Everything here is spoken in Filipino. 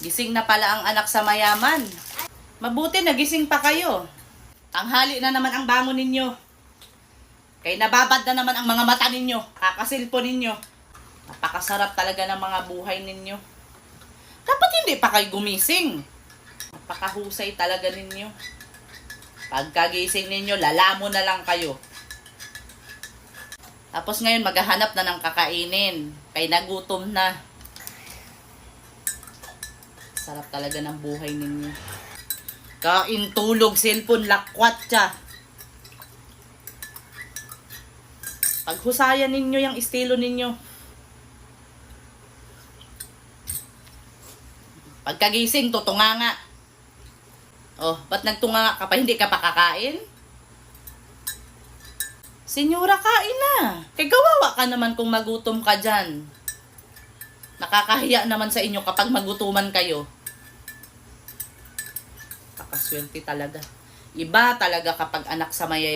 Gising na pala ang anak sa mayaman. Mabuti nagising pa kayo. Tanghali na naman ang bangon ninyo. Kay nababad na naman ang mga mata ninyo. Kakasilpo ninyo. Napakasarap talaga ng mga buhay ninyo. Dapat hindi pa kayo gumising. Napakahusay talaga ninyo. Pagkagising ninyo, lalamo na lang kayo. Tapos ngayon, maghahanap na ng kakainin. Kay nagutom na. Sarap talaga ng buhay ninyo. Kain, tulog, cellphone, lakwat siya. Paghusayan ninyo yung estilo ninyo. Pagkagising, tutunga nga. Oh, ba't nagtunga ka pa? Hindi ka pa kakain? Senyora, kain na. Kay kawawa ka naman kung magutom ka dyan. Nakakahiya naman sa inyo kapag magutuman kayo. Kakaswerte talaga. Iba talaga kapag anak sa mayay.